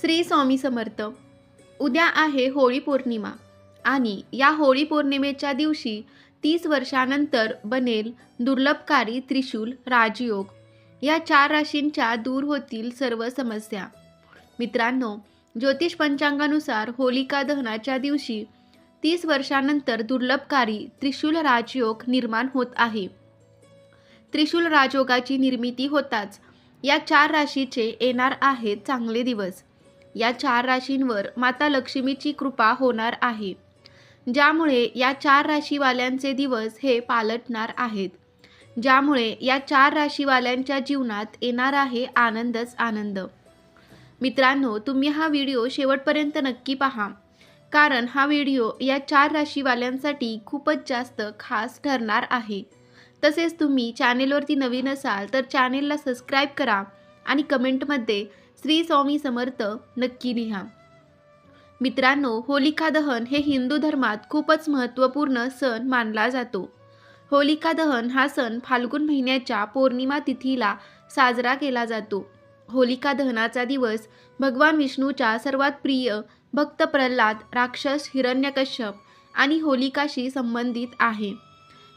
श्री स्वामी समर्थ. उद्या आहे होळी पौर्णिमा आणि या होळी पौर्णिमेच्या दिवशी तीस वर्षानंतर बनेल दुर्लभकारी त्रिशूल राजयोग. या चार राशींच्या दूर होतील सर्व समस्या. मित्रांनो ज्योतिष पंचांगानुसार होलिका दहनाच्या दिवशी तीस वर्षानंतर दुर्लभकारी त्रिशूल राजयोग निर्माण होत आहे. त्रिशूल राजयोगाची निर्मिती होताच या चार राशीचे येणार आहेत चांगले दिवस. या चार राशींवर माता लक्ष्मीची कृपा होणार आहे ज्यामुळे या चार राशीवाल्यांचे दिवस हे पालटणार आहेत ज्यामुळे या चार राशीवाल्यांच्या जीवनात येणार आहे आनंदच आनंद. मित्रांनो तुम्ही हा व्हिडिओ शेवटपर्यंत नक्की पहा कारण हा व्हिडिओ या चार राशीवाल्यांसाठी खूपच जास्त खास ठरणार आहे. तसेच तुम्ही चॅनेलवरती नवीन असाल तर चॅनेलला सबस्क्राईब करा आणि कमेंटमध्ये श्री स्वामी समर्थ नक्की लिहा. मित्रांनो होलिका दहन हे हिंदू धर्मात खूपच महत्त्वपूर्ण सण मानला जातो. होलिका दहन हा सण फाल्गुन महिन्याच्या पौर्णिमा तिथीला साजरा केला जातो. होलिका दहनाचा दिवस भगवान विष्णूच्या सर्वात प्रिय भक्त प्रल्हाद राक्षस हिरण्यकश्यप आणि होलिकाशी संबंधित आहे.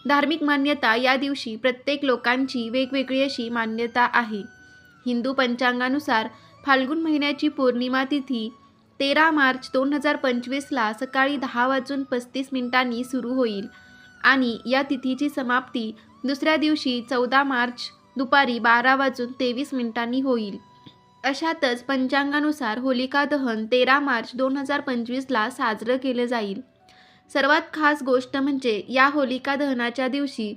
धार्मिक मान्यता या दिवशी प्रत्येक लोकांची वेगवेगळी अशी मान्यता आहे. हिंदू पंचांगानुसार फाल्गुन महिन्याची पौर्णिमा तिथी तेरा मार्च दोन हजार पंचवीसला सकाळी दहा वाजून पस्तीस मिनिटांनी सुरू होईल. आणि या तिथीची समाप्ती दुसऱ्या दिवशी चौदा मार्च दुपारी बारा वाजून तेवीस मिनिटांनी होईल. अशातच पंचांगानुसार होलिका दहन तेरा मार्च दोन हजार पंचवीसला साजरं केलं जाईल. सर्वात खास गोष्ट म्हणजे या होलिका दहनाच्या दिवशी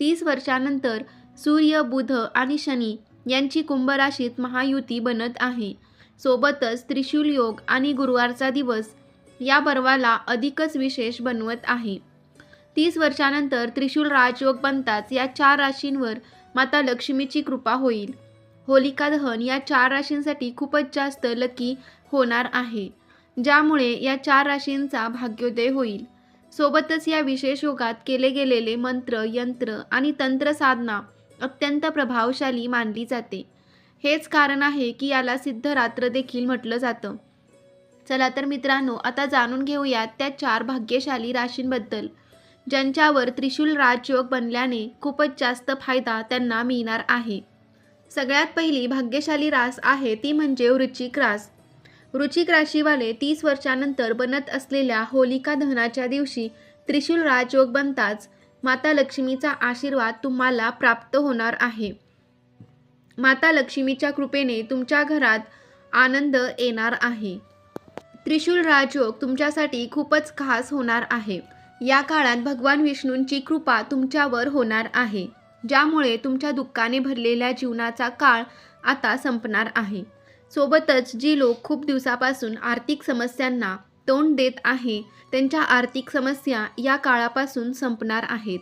तीस वर्षानंतर सूर्य बुध आणि शनी यांची कुंभराशीत महायुती बनत आहे. सोबतच त्रिशूल योग आणि गुरुवारचा दिवस या पर्वाला अधिकच विशेष बनवत आहे. तीस वर्षानंतर त्रिशूल राजयोग बनताच या चार राशींवर माता लक्ष्मीची कृपा होईल. होलिका दहन या चार राशींसाठी खूपच जास्त लकी होणार आहे. ज्यामुळे या चार राशींचा भाग्योदय होईल. सोबतच या विशेष योगात केले गेलेले मंत्र यंत्र आणि तंत्र साधना अत्यंत प्रभावशाली मानली जाते. हेच कारण आहे की याला सिद्धरात्र देखील म्हटलं जातं. चला तर मित्रांनो आता जाणून घेऊयात त्या चार भाग्यशाली राशींबद्दल. ज्यांच्यावर त्रिशूल राजयोग बनल्याने खूपच जास्त फायदा त्यांना मिळणार आहे. सगळ्यात पहिली भाग्यशाली रास आहे ती म्हणजे वृश्चिक रास. वृश्चिक राशीवाले तीस वर्षानंतर बनत असलेल्या होलिका दहनाच्या दिवशी त्रिशूल राजयोग बनताच माता लक्ष्मीचा आशीर्वाद तुम्हाला प्राप्त होणार आहे. माता लक्ष्मीच्या कृपेने तुमच्या घरात आनंद येणार आहे. त्रिशूल राजयोग तुमच्यासाठी खूपच खास होणार आहे. या काळात भगवान विष्णूंची कृपा तुमच्यावर होणार आहे ज्यामुळे तुमच्या दुःखाने भरलेल्या जीवनाचा काळ आता संपणार आहे. सोबतच जी लोक खूप दिवसापासून आर्थिक समस्यांना तोंड देत आहे. त्यांच्या आर्थिक समस्या या काळापासून संपणार आहेत.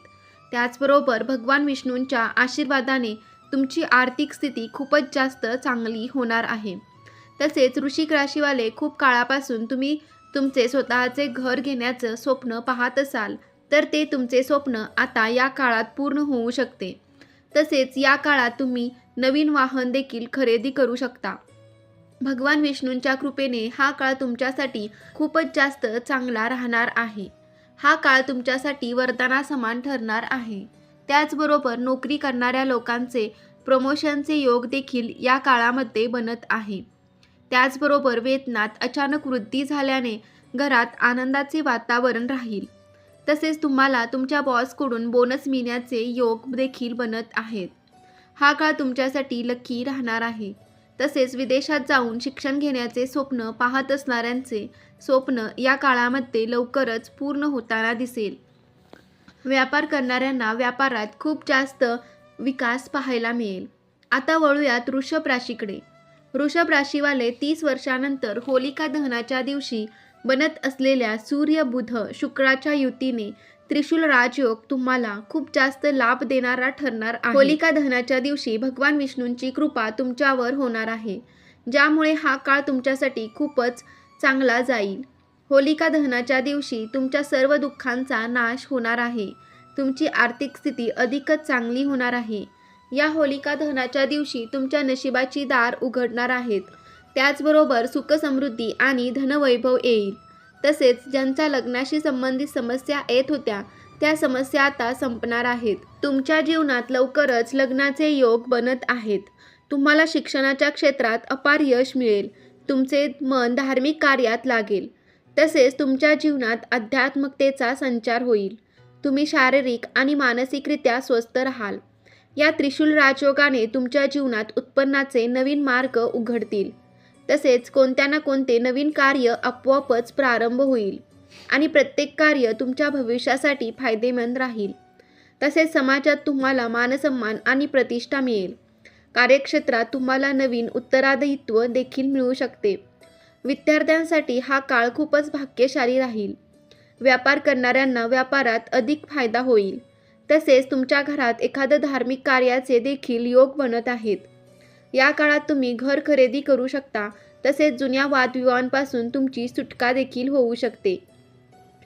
त्याचबरोबर भगवान विष्णूंच्या आशीर्वादाने तुमची आर्थिक स्थिती खूपच जास्त चांगली होणार आहे. तसेच ऋषिक राशीवाले खूप काळापासून तुम्ही तुमचे स्वतःचे घर घेण्याचं स्वप्न पाहत असाल तर ते तुमचे स्वप्न आता या काळात पूर्ण होऊ शकते. तसेच या काळात तुम्ही नवीन वाहन देखील खरेदी करू शकता. भगवान विष्णूंच्या कृपेने हा काळ तुमच्यासाठी खूपच जास्त चांगला राहणार आहे. हा काळ तुमच्यासाठी वरदानासमान ठरणार आहे. त्याचबरोबर नोकरी करणाऱ्या लोकांचे प्रमोशनचे योग देखील या काळामध्ये बनत आहे. त्याचबरोबर वेतनात अचानक वृद्धी झाल्याने घरात आनंदाचे वातावरण राहील. तसेच तुम्हाला तुमच्या बॉसकडून बोनस मिळण्याचे योग देखील बनत आहेत. हा काळ तुमच्यासाठी लकी राहणार आहे. तसेच विदेशात जाऊन शिक्षण घेण्याचे स्वप्न पाहत असणाऱ्यांचे स्वप्न या काळामध्ये लवकरच पूर्ण होताना दिसेल. व्यापार करणाऱ्यांना व्यापारात खूप जास्त विकास पाहायला मिळेल. आता वळूयात वृषभ राशीकडे. वृषभ राशीवाले तीस वर्षानंतर होलिका दहनाच्या दिवशी बनत असलेल्या सूर्य बुध शुक्राच्या युतीने त्रिशूल राजयोग तुम्हाला खूप जास्त लाभ देणारा ठरणार आहे. होलिका दहनाच्या दिवशी भगवान विष्णूंची कृपा तुमच्यावर होणार आहे. ज्यामुळे हा काळ तुमच्यासाठी खूपच चांगला जाईल. होलिका दहनाच्या दिवशी तुमच्या सर्व दुःखांचा नाश होणार आहे. तुमची आर्थिक स्थिती अधिकच चांगली होणार आहे. या होलिका दहनाच्या दिवशी तुमच्या नशिबाची दार उघडणार आहेत. त्याचबरोबर सुखसमृद्धी आणि धनवैभव येईल. तसेच ज्यांच्या लग्नाशी संबंधित समस्या येत होत्या त्या समस्या आता संपणार आहेत. तुमच्या जीवनात लवकरच लग्नाचे योग बनत आहेत. तुम्हाला शिक्षणाच्या क्षेत्रात अपार यश मिळेल. तुमचे मन धार्मिक कार्यात लागेल. तसेच तुमच्या जीवनात अध्यात्मकतेचा संचार होईल. तुम्ही शारीरिक आणि मानसिकरित्या स्वस्थ राहाल. या त्रिशूल राजयोगाने तुमच्या जीवनात उत्पन्नाचे नवीन मार्ग उघडतील. तसेच कोणत्या ना कोणते नवीन कार्य आपोआपच प्रारंभ होईल. आणि प्रत्येक कार्य तुमच्या भविष्यासाठी फायदेमंद राहील. तसेच समाजात तुम्हाला मानसन्मान आणि प्रतिष्ठा मिळेल. कार्यक्षेत्रात तुम्हाला नवीन उत्तरादायित्व देखील मिळू शकते. विद्यार्थ्यांसाठी हा काळ खूपच भाग्यशाली राहील. व्यापार करणाऱ्यांना व्यापारात अधिक फायदा होईल. तसेच तुमच्या घरात एखादं धार्मिक कार्याचे देखील योग बनत आहेत. या काळात तुम्ही घर खरेदी करू शकता. तसेच जुन्या वादविवादांपासून तुमची सुटका देखील होऊ शकते.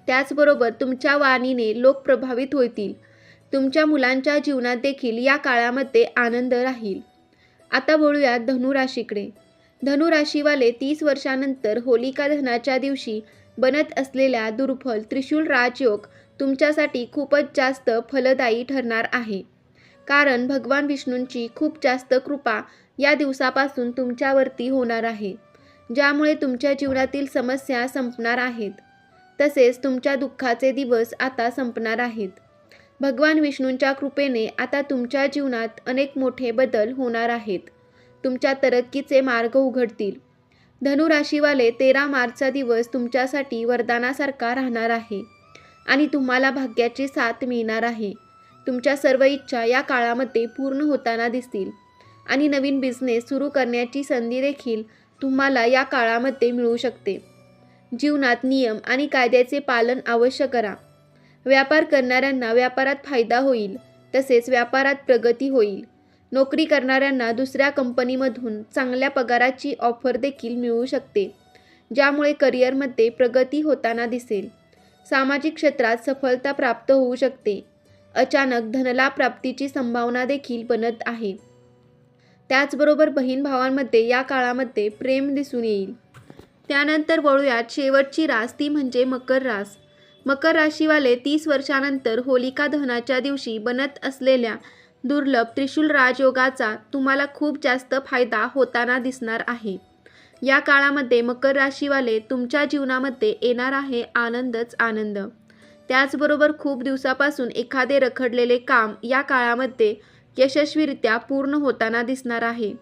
त्याचबरोबर तुमच्या वाणीने लोक प्रभावित होतील. तुमच्या मुलांच्या जीवनात देखील या काळामध्ये आनंद राहील. आता बोलूयात धनुराशीकडे. धनुराशीवाले तीस वर्षानंतर होलिका दहनाच्या दिवशी बनत असलेल्या दुर्फल त्रिशूल राजयोग तुमच्यासाठी खूपच जास्त फलदायी ठरणार आहे. कारण भगवान विष्णूंची खूप जास्त कृपा या दिवसापासून तुमच्यावरती होणार आहे ज्यामुळे तुमच्या जीवनातील समस्या संपणार आहेत. तसेच तुमच्या दुःखाचे दिवस आता संपणार आहेत. भगवान विष्णूंच्या कृपेने आता तुमच्या जीवनात अनेक मोठे बदल होणार आहेत. तुमच्या तरक्कीचे मार्ग उघडतील. धनुराशीवाले तेरा मार्चचा दिवस तुमच्यासाठी वरदानासारखा राहणार आहे आणि तुम्हाला भाग्याची साथ मिळणार आहे. तुमच्या सर्व इच्छा या काळामध्ये पूर्ण होताना दिसतील. आणि नवीन बिझनेस सुरू करण्याची संधी देखील तुम्हाला या काळामध्ये मिळू शकते. जीवनात नियम आणि कायद्याचे पालन अवश्य करा. व्यापार करणाऱ्यांना व्यापारात फायदा होईल तसेच व्यापारात प्रगती होईल. नोकरी करणाऱ्यांना दुसऱ्या कंपनीमधून चांगल्या पगाराची ऑफर देखील मिळू शकते ज्यामुळे करिअरमध्ये प्रगती होताना दिसेल. सामाजिक क्षेत्रात सफलता प्राप्त होऊ शकते. अचानक धनलाभ प्राप्तीची संभावना देखील बनत आहे. त्याचबरोबर बहीण भावांमध्ये या काळामध्ये प्रेम दिसून येईल. त्यानंतर वळूयात शेवटची रास ती म्हणजे मकर रास. मकर राशीवाले तीस वर्षानंतर होलिका दहनाच्या दिवशी बनत असलेल्या दुर्लभ त्रिशूल राजयोगाचा तुम्हाला खूप जास्त फायदा होताना दिसणार आहे. या काळामध्ये मकर राशीवाले तुमच्या जीवनामध्ये येणार आहे आनंदच आनंद. त्याचबरोबर खूप दिवसापासून एखादे रखडलेले काम या काळामध्ये यशस्वीरित्या पूर्ण होताना दिसणार आहे.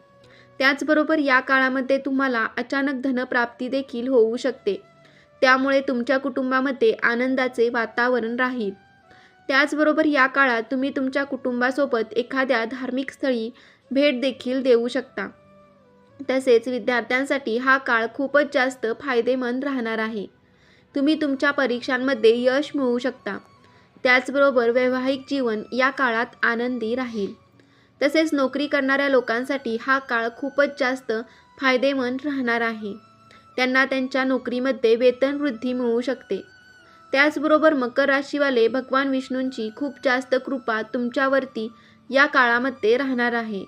त्याचबरोबर या काळामध्ये तुम्हाला अचानक धनप्राप्ती देखील होऊ शकते. त्यामुळे तुमच्या कुटुंबामध्ये आनंदाचे वातावरण राहील. त्याचबरोबर या काळात तुम्ही तुमच्या कुटुंबासोबत एखाद्या धार्मिक स्थळी भेट देखील देऊ शकता. तसेच विद्यार्थ्यांसाठी हा काळ खूपच जास्त फायदेमंद राहणार आहे. तुम्ही तुमच्या परीक्षांमध्ये यश मिळवू शकता. त्याचबरोबर वैवाहिक जीवन या काळात आनंदी राहील. तसेच नोकरी करणाऱ्या लोकांसाठी हा काळ खूपच जास्त फायदेमंद राहणार आहे. त्यांना त्यांच्या नोकरीमध्ये वेतन वृद्धी मिळू शकते. त्याचबरोबर मकर राशीवाले भगवान विष्णूंची खूप जास्त कृपा तुमच्यावरती या काळामध्ये राहणार आहे.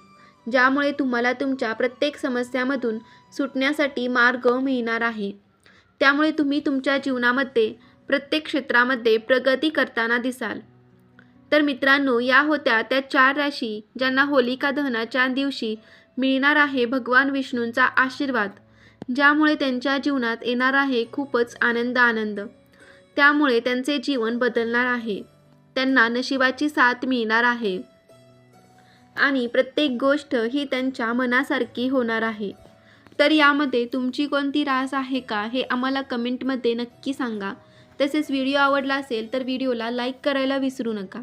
ज्यामुळे तुम्हाला तुमच्या प्रत्येक समस्यामधून सुटण्यासाठी मार्ग मिळणार आहे. त्यामुळे तुम्ही तुमच्या जीवनामध्ये प्रत्येक क्षेत्रामध्ये प्रगती करताना दिसाल. तर मित्रांनो या होत्या त्या चार राशी ज्यांना होलिका दहनाच्या दिवशी मिळणार आहे भगवान विष्णूंचा आशीर्वाद ज्यामुळे त्यांच्या जीवनात येणार आहे खूपच आनंद आनंद त्यामुळे त्यांचे जीवन बदलणार आहे. त्यांना नशिबाची साथ मिळणार आहे. आणि प्रत्येक गोष्ट ही त्यांच्या मनासारखी होणार आहे. तर यामध्ये तुमची कोणती रास आहे का हे आम्हाला कमेंटमध्ये नक्की सांगा. तसेच व्हिडिओ आवडला असेल तर व्हिडिओला लाईक करायला विसरू नका.